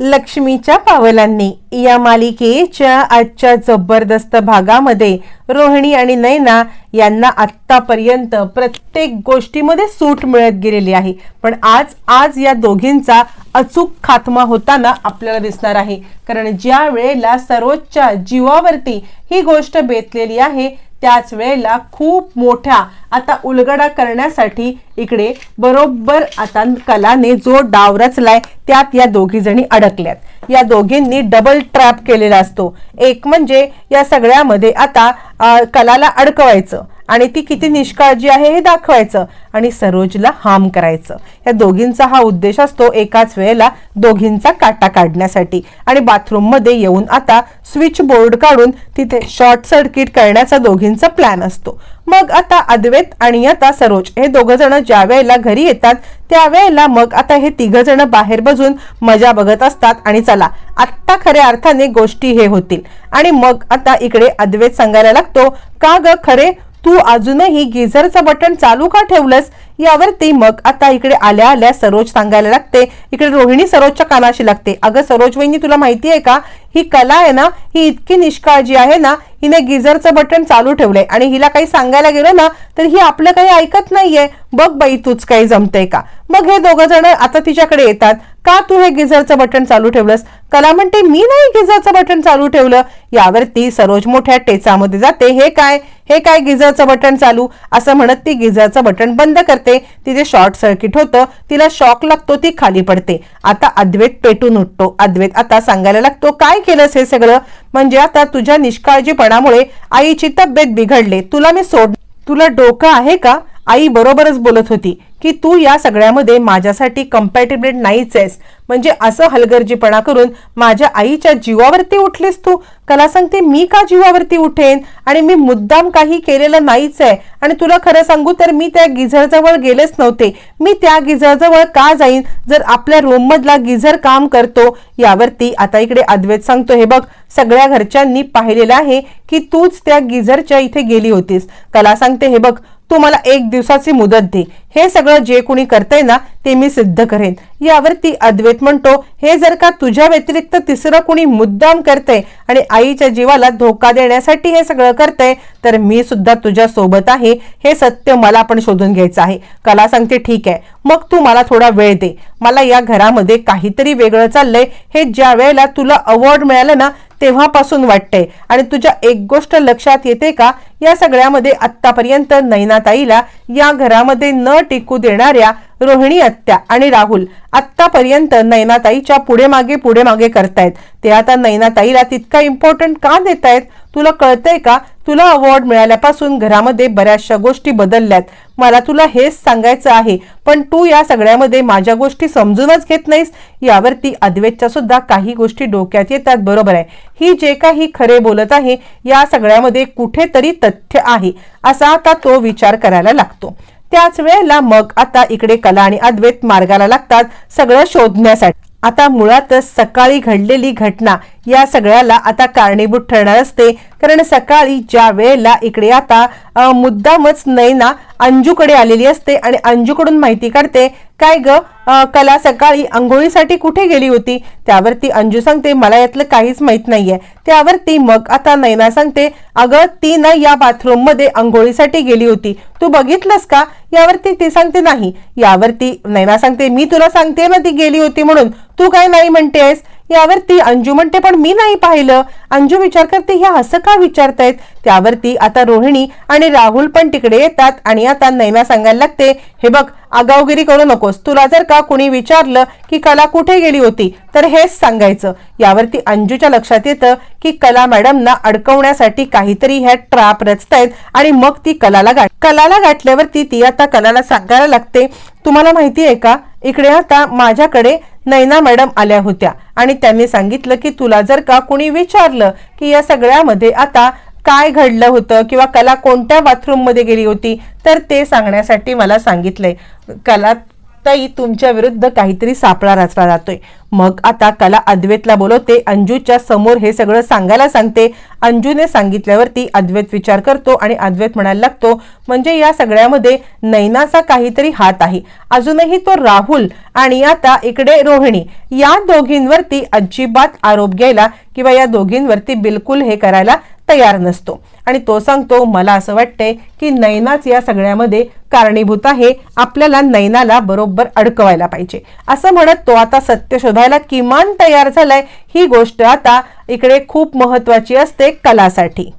लक्ष्मीच्या पावलांनी. या मालिकेच्या आजच्या जबरदस्त भागामध्ये रोहिणी आणि नैना यांना आत्तापर्यंत प्रत्येक गोष्टीमध्ये सूट मिळत गेलेली आहे. पण आज आज या दोघींचा अचूक खात्मा होताना आपल्याला दिसणार आहे. कारण ज्या वेळेला सर्वोच्च जीवावरती ही गोष्ट बेतलेली आहे त्याच वेळेला खूप मोठ्या आता उलगडा करण्यासाठी इकडे बरोबर आता कलाने जो डाव रचलाय त्यात या दोघीजणी अडकल्यात. या दोघींनी डबल ट्रॅप केलेला असतो. एक म्हणजे या सगळ्यामध्ये आता कलाला अडकवायचं. आणि ती किती निष्काळजी आहे हे दाखवायचं आणि सरोजला हार्म करायचं. या दोघींचा हा उद्देश असतो एकाच वेळेला दोघींचा काटा काढण्यासाठी. आणि बाथरूममध्ये येऊन आता स्विच बोर्ड काढून तिथे शॉर्ट सर्किट करण्याचा दोघींचा प्लॅन असतो. मग आता अद्वैत आणि आता सरोज हे दोघं जण ज्या वेळेला घरी येतात त्यावेळेला मग आता हे तिघ जण बाहेर बसून मजा बघत असतात आणि चला आत्ता खऱ्या अर्थाने गोष्टी हे होतील. आणि मग आता इकडे अद्वैत सांगायला लागतो का ग खरे? तू अजूनही गिझरचं बटन चालू का ठेवलंस? यावरती मग आता इकडे आल्या आल्या सरोज सांगायला लागते. इकडे रोहिणी सरोजच्या कानाशी लागते. अगं सरोज वहिनी तुला माहिती आहे का? ही कला आहे ना ही इतकी निष्काळजी आहे ना हिने गिझरचं बटन चालू ठेवलंय. आणि हिला काही सांगायला गेलो ना तर ही आपलं काही ऐकत नाहीये. बघ बाई तूच काही जमतंय का? मग हे दोघं जण आता तिच्याकडे येतात. का तू हे गिझरचं बटन चालू ठेवलंस? कला म्हणते मी नाही गिझरचं बटन चालू ठेवलं. यावरती सरोज मोठ्या टेचामध्ये जाते. हे काय? हे काय गिझरचं बटन चालू? असं म्हणत ती गिझरचं बटन बंद करते. तिथे शॉर्ट सर्किट होतं. तिला शॉक लागतो ती खाली पडते. आता अद्वैत पेटून उठतो अद्वैत आता सांगायला लागतो काय केलंस हे सगळं? म्हणजे आता तुझ्या निष्काळजीपणामुळे आईची तब्येत बिघडले. तुला मी सोड तुला डोकं आहे का? आई बरोबरच बोलत होती. की तू या सगळ्यामध्ये माझ्यासाठी कम्पॅटेबल नाहीच आहेस म्हणजे असं हलगर्जीपणा करून माझ्या आईच्या जीवावरती उठलीस तू? कला सांगते मी का जीवावरती उठेन? आणि मी मुद्दाम काही केलेलं नाहीच आहे आणि तुला खरं सांगू तर मी त्या गिझरजवळ गेलेच नव्हते. मी त्या गिझरजवळ का जाईन? जर आपल्या रूममधला गिझर काम करतो यावरती आता इकडे अद्वैत सांगतो हे बघ सगळ्या घरच्यांनी पाहिलेलं आहे की तूच त्या गिझरच्या इथे गेली होतीस. कला सांगते हे बघ तू मला एक दिवसाची मुदत दे. हे सगळं जे कोणी करतंय ना ते मी सिद्ध करेन. यावरती अद्वैत म्हणतो हे जर का तुझ्या व्यतिरिक्त तिसरं कोणी मुद्दाम करतंय आणि आईच्या जीवाला धोका देण्यासाठी हे सगळं करतंय तर मी सुद्धा तुझ्या सोबत आहे. हे सत्य मला पण शोधून घ्यायचं आहे. कला सांगते ठीक आहे. मग तू मला थोडा वेळ दे. मला या घरामध्ये काहीतरी वेगळं चाललंय. हे ज्या वेळेला तुला अवॉर्ड मिळालं ना तेव्हापासून वाटते आणि तुझ्या एक गोष्ट लक्षात येते का? या सगळ्यामध्ये आत्तापर्यंत नैनाताईला या घरामध्ये न टिकू देणाऱ्या रोहिणी आत्या आणि राहुल आत्तापर्यंत नैनाताईच्या पुढे मागे पुढे मागे करतायत. ते आता नैनाताईला तितका इम्पॉर्टंट का देतायत? तुला कळतंय का? तुला अवॉर्ड मिळाल्यापासून घरामध्ये बऱ्याचशा गोष्टी बदलल्यात. मला तुला हेच सांगायचं आहे पण तू या सगळ्यामध्ये माझ्या गोष्टी समजूनच घेत नाहीस. यावरती अद्वेतच्या सुद्धा काही गोष्टी डोक्यात येतात बरोबर आहे. ही जे काही खरे बोलत आहे या सगळ्यामध्ये कुठेतरी तथ्य आहे असा आता तो विचार करायला लागतो. त्याच वेळेला मग आता इकडे कला आणि अद्वैत मार्गाला लागतात सगळं शोधण्यासाठी. आता मुळातच सकाळी घडलेली घटना या सगळ्याला आता कारणीभूत ठरणार असते. कारण सकाळी ज्या वेळेला इकडे आता मुद्दामच नैना अंजूकडे आलेली असते आणि अंजूकडून माहिती काढते काय ग? कला सकाळी आंघोळीसाठी कुठे गेली होती? त्यावरती अंजू सांगते मला यातलं काहीच माहीत नाहीये. त्यावरती मग आता नैना सांगते अगं ती ना या बाथरूममध्ये आंघोळीसाठी गेली होती. तू बघितलंस का? यावरती ती सांगते नाही. यावरती नैना सांगते मी तुला सांगते ना ती गेली होती म्हणून. तू काय नाही म्हणतेस? यावरती अंजू म्हणते पण मी नाही पाहिलं. अंजू विचार करते ह्या असं का विचारतायत? त्यावरती आता रोहिणी आणि राहुल पण तिकडे येतात आणि आता नैना सांगायला लागते हे बघ आगावगिरी करू नकोस. तुला जर का कुणी विचारलं की कला कुठे गेली होती तर हेच सांगायचं. यावरती अंजूच्या लक्षात येतं की कला मॅडमना अडकवण्यासाठी काहीतरी ह्या ट्रॅप रचतायत आणि मग ती कलाला गाठ कलाला गाठल्यावरती ती आता कलाला सांगायला लागते तुम्हाला माहिती आहे का? इकडे आता माझ्याकडे नैना मॅडम आल्या होत्या. आणि त्यांनी सांगितलं की तुला जर का कुणी विचारलं की या सगळ्यामध्ये आता काय घडलं होतं किंवा कला कोणत्या बाथरूममध्ये गेली होती तर ते सांगण्यासाठी मला सांगितलंय. कला ताई तुमच्या विरुद्ध काहीतरी सापळा रचला जातोय. मग आता कला अद्वैतला बोलवते. अंजूच्या समोर हे सगळं सांगायला सांगते. अंजूने सांगितल्यावरती अद्वैत विचार करतो आणि अद्वैत म्हणायला लागतो म्हणजे या सगळ्यामध्ये नैनाचा काहीतरी हात आहे. अजूनही तो राहुल आणि आता इकडे रोहिणी या दोघींवरती अजिबात आरोप घ्यायला किंवा या दोघींवरती बिलकुल हे करायला तयार नसतो. आणि तो सांगतो मला असं वाटतंय की नैनाच या सगळ्यामध्ये कारणीभूत आहे. आपल्याला नैनाला बरोबर अडकवायला पाहिजे. असं म्हणत तो आता सत्य शोधायला किमान तयार झालाय. ही गोष्ट आता इकडे खूप महत्वाची असते कलासाठी.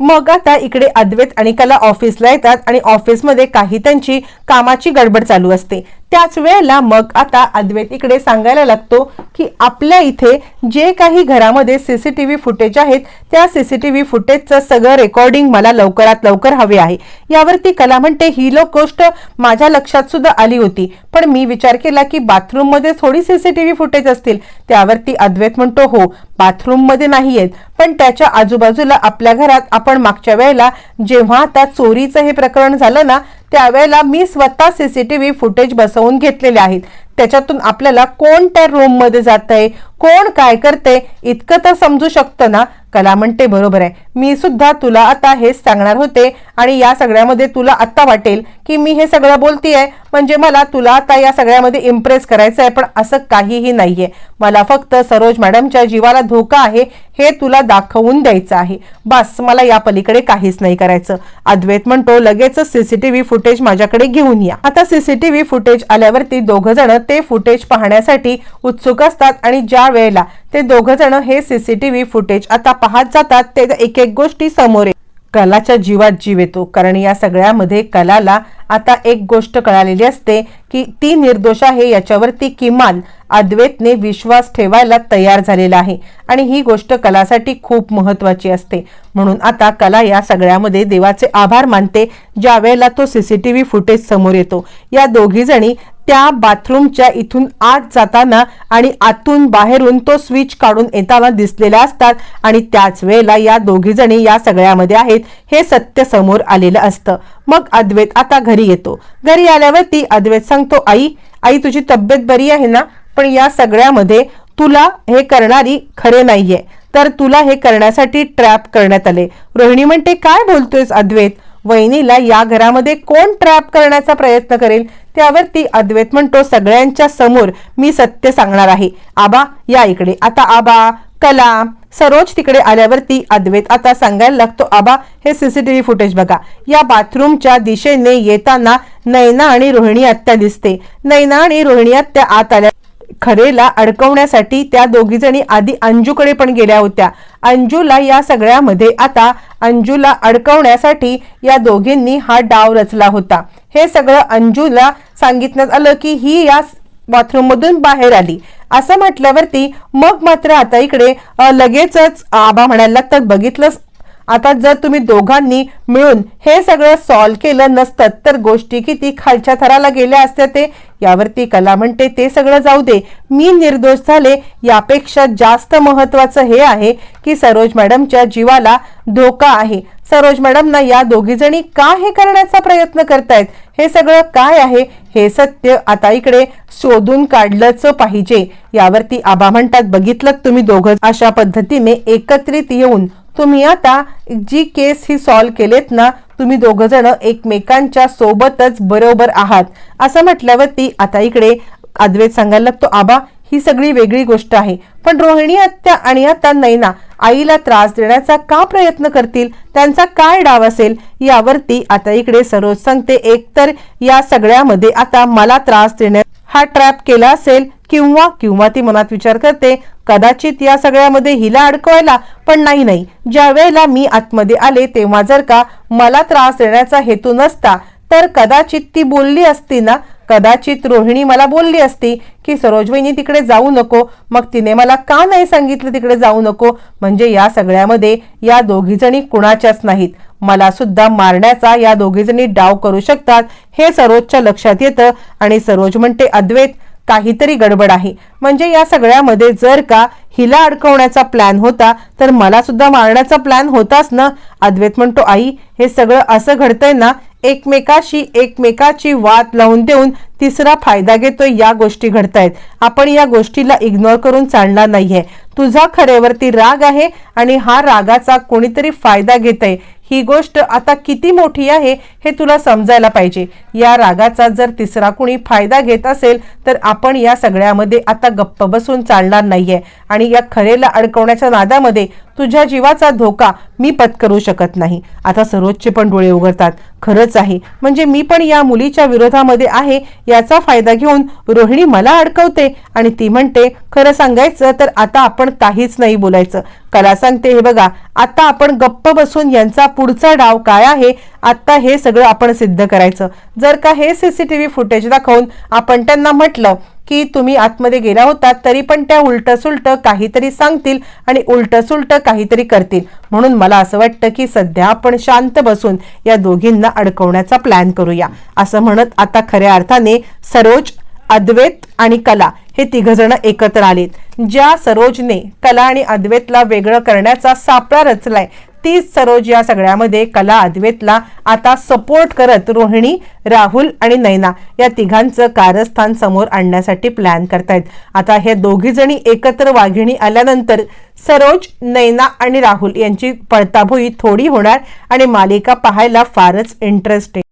मग आता इकडे अद्वैत आणि कला ऑफिसला येतात आणि ऑफिसमध्ये काही त्यांची कामाची गडबड चालू असते. त्याच वेळेला मग आता अद्वैत इकडे सांगायला लागतो की आपल्या इथे जे काही घरामध्ये C C T V footage आहेत त्या सी सी टी व्ही फुटेजचं सगळं रेकॉर्डिंग मला लवकरात लवकर हवे आहे. यावरती कला म्हणते ही लोक गोष्ट माझ्या लक्षात सुद्धा आली होती. पण मी विचार केला की बाथरूममध्ये थोडी C C T V footage असतील. त्यावरती अद्वैत म्हणतो हो बाथरूममध्ये नाही आहेत. पण त्याच्या आजूबाजूला आपल्या घरात आपण मागच्या वेळेला जेव्हा आता चोरीचं हे प्रकरण झालं ना त्यावेळेला मी स्वतः सीसीटीव्ही फुटेज बसवून घेतलेले आहेत. त्याच्यातून आपल्याला कोण त्या रूममध्ये जात आहे कोण काय करते इतकं तर समजू शकतं ना? कला म्हणते बरोबर आहे. मी सुद्धा तुला आता हेच सांगणार होते आणि या सगळ्यामध्ये तुला आत्ता वाटेल की मी हे सगळं बोलतीये. म्हणजे मला तुला आता या सगळ्यामध्ये इम्प्रेस करायचं आहे पण असं काहीही नाहीये. मला फक्त सरोज मॅडमच्या जीवाला धोका आहे हे तुला दाखवून द्यायचं आहे. बस मला या पलीकडे काहीच नाही करायचं. अद्वैत म्हणतो लगेच सीसीटीव्ही फुटेज माझ्याकडे घेऊन या. आता सीसीटीव्ही फुटेज आल्यावरती दोघ जण ते फुटेज पाहण्यासाठी उत्सुक असतात आणि ज्या वेळेला. ते दोघं जण हे सीसीटीव्ही फुटेज आता पाहत जातात ते एक एक गोष्टी समोर कलाच्या जीवात जीव येतो कारण या सगळ्यामध्ये कलाला आता एक गोष्ट कळालेली असते की ती निर्दोष आहे याच्यावरती किमान अद्वैतने विश्वास ठेवायला तयार झालेला आहे. आणि ही गोष्ट कलासाठी खूप महत्वाची असते. म्हणून आता कला या सगळ्यामध्ये देवाचे आभार मानते ज्या वेळेला तो सीसीटीव्ही फुटेज समोर येतो. या दोघी जणी त्या बाथरूमच्या इथून आत जाताना आणि आतून बाहेरून तो स्विच काढून येताना दिसलेल्या असतात. आणि त्याच वेळेला या दोघीजणी या सगळ्यामध्ये आहेत. हे सत्य समोर आलेलं असतं. मग अद्वैत आता घरी येतो. घरी आल्यावरती अद्वैत सांगतो आई आई तुझी तब्येत बरी आहे ना? पण या सगळ्यामध्ये तुला हे करणारी खरे नाहीये. तर तुला हे करण्यासाठी ट्रॅप करण्यात आले. रोहिणी म्हणते काय बोलतोयस अद्वैत? वहिनीला या घरामध्ये कोण ट्रॅप करण्याचा प्रयत्न करेल त्यावर ती अद्वैत म्हणतो सगळ्यांच्या समोर मी सत्य सांगणार आहे. आबा या इकडे. आता आबा कला सरोज तिकडे आल्यावरती अद्वैत आता सांगायला लागतो आबा हे सीसीटीव्ही फुटेज बघा. या बाथरूमच्या दिशेने येताना नैना आणि रोहिणी आत्या दिसते. नैना आणि रोहिणी आत्या आत आल्या खरेला अडकवण्यासाठी त्या दोघी जणी आधी अंजूकडे पण गेल्या होत्या. अंजूला या सगळ्यामध्ये आता अंजूला अडकवण्यासाठी या दोघींनी हा डाव रचला होता. हे सगळं अंजूला सांगितण्यात आलं की ही या बाथरूम मधून बाहेर आली. असं म्हटल्यावरती मग मात्र आता इकडे लगेचच आबा म्हणायला लागतात बघितलंच आता जर तुम्ही दोघांनी मिळून हे सगळं सॉल्व केलं नसतं तर गोष्टी किती खालच्या थराला गेल्या असत्या ते? यावरती कला म्हणते ते सगळं जाऊ दे. मी निर्दोष झाले. यापेक्षा जास्त महत्वाचं हे आहे की सरोज मॅडमच्या जीवाला धोका आहे. सरोज मॅडमना या दोघीजणी का हे करण्याचा प्रयत्न करतायत? हे सगळं काय आहे? हे सत्य आता इकडे शोधून काढलंच पाहिजे. यावरती आबा म्हणतात बघितलं तुम्ही दोघं? अशा पद्धतीने एकत्रित येऊन तुम्ही आता जी केस ही सॉल्व केलेत ना तुम्ही दोघ जण एकमेकांच्या सोबतच बरोबर आहात. असं म्हटल्यावरती आता इकडे अद्वैत सांगायला लागतो आबा ही सगळी वेगळी गोष्ट आहे. पण रोहिणी आत्या आणि आता नैना आईला त्रास देण्याचा का प्रयत्न करतील? त्यांचा काय डाव असेल? यावरती आता इकडे सरोज सांगते एकतर या सगळ्यामध्ये आता मला त्रास देण्या हा ट्रॅप केला असेल किंवा किंवा ती मनात विचार करते कदाचित या सगळ्यामध्ये हिला अडकवायला पण नाही नाही. ज्या वेळेला मी आतमध्ये आले तेव्हा जर का मला त्रास देण्याचा हेतू नसता तर कदाचित ती बोलली असती ना कदाचित रोहिणी मला बोलली असती की सरोजवहिनी तिकडे जाऊ नको. मग तिने मला का नाही सांगितलं तिकडे जाऊ नको? म्हणजे या सगळ्यामध्ये या दोघी जणी कुणाच्याच नाहीत. मला सुद्धा मारण्याचा या दोघी जणी डाव करू शकतात हे सरोजच्या लक्षात येतं आणि सरोज म्हणते अद्वैत काहीतरी गडबड आहे. म्हणजे या सगळ्यामध्ये जर का हिला अडकवण्याचा प्लॅन होता तर मला सुद्धा मारण्याचा प्लॅन होताच ना? अद्वैत म्हणतो आई हे सगळं असं घडतंय ना एकमेकाशी एकमेकाची वाद लावून देऊन तिसरा फायदा घेतोय या गोष्टी घडतायत. आपण या गोष्टीला इग्नोर करून चालणार नाहीये. तुझा खरेवरती राग आहे आणि हा रागाचा कोणीतरी फायदा घेत आहे ही गोष्ट आता किती मोठी आहे हे तुला समजायला पाहिजे. या रागाचा जर तिसरा कुणी फायदा घेत असेल तर आपण या सगळ्यामध्ये आता गप्प बसून चालणार नाहीये. आणि या खरेला अडकवण्याच्या नादामध्ये तुझ्या जीवाचा धोका मी पत्करू शकत नाही. आता सरोजचे पण डोळे उघडतात. खरंच आहे. म्हणजे मी पण या मुलीच्या विरोधामध्ये आहे याचा फायदा घेऊन रोहिणी मला अडकवते आणि ती म्हणते खरं सांगायचं तर आता आपण काहीच नाही बोलायचं. कला सांगते हे बघा आता आपण गप्प बसून यांचा पुढचा डाव काय आहे आता हे सगळं आपण सिद्ध करायचं. जर का हे सीसीटीव्ही फुटेज दाखवून आपण त्यांना म्हटलं की तुम्ही आतमध्ये गेला होता तरी पण त्या उलटसुलट काहीतरी सांगतील आणि उलटसुलट काहीतरी करतील. म्हणून मला असं वाटतं की सध्या आपण शांत बसून या दोघींना अडकवण्याचा प्लॅन करूया. असं म्हणत आता खऱ्या अर्थाने सरोज अद्वैत आणि कला हे तिघजण एकत्र आलेत. ज्या सरोजने कला आणि अद्वैतला वेगळं करण्याचा सापळा रचलाय तीच सरोज या सगळ्यामध्ये कला अद्वेतला आता सपोर्ट करत रोहिणी राहुल आणि नैना या तिघांचं कारस्थान समोर आणण्यासाठी प्लॅन करतायत. आता हे दोघीजणी एकत्र वाघिणी आल्यानंतर सरोज नैना आणि राहुल यांची पळताभुई थोडी होणार आणि मालिका पाहायला फारच इंटरेस्टिंग